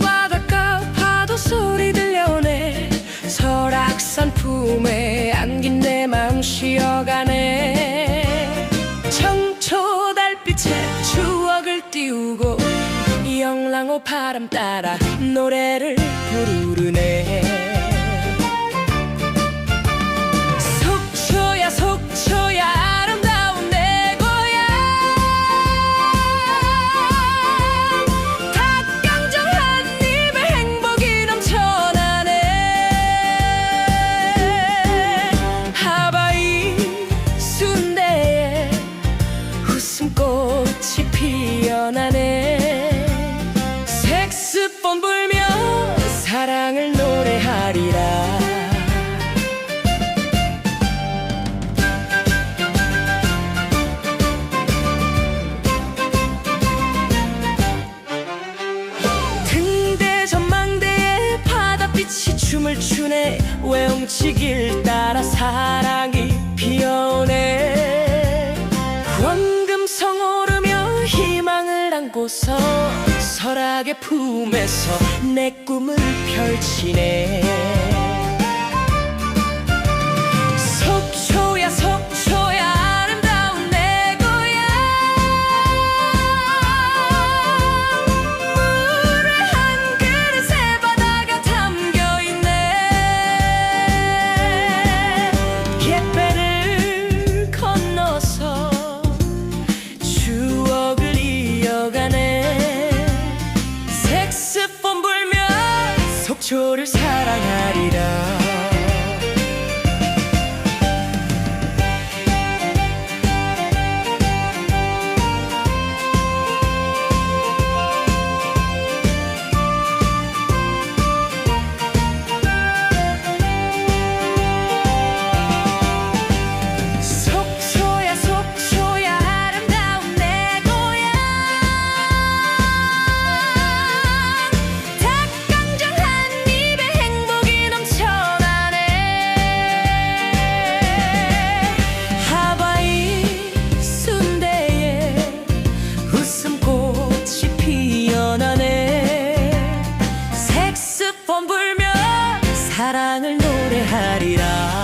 바닷가 파도 소리 들려오네. 설악산 품에 안긴 내 마음 쉬어가네. 청초 달빛에 추억을 띄우고 영랑호 바람 따라 노래를 부르네 춤을 추네. 외움치길 따라 사랑이 피어오네. 황금성 오르며 희망을 안고서 설악의 품에서 내 꿈을 펼치네 너를 사랑하리라. 웃음꽃이 피어나네. 색소폰 불면 사랑을 노래하리라.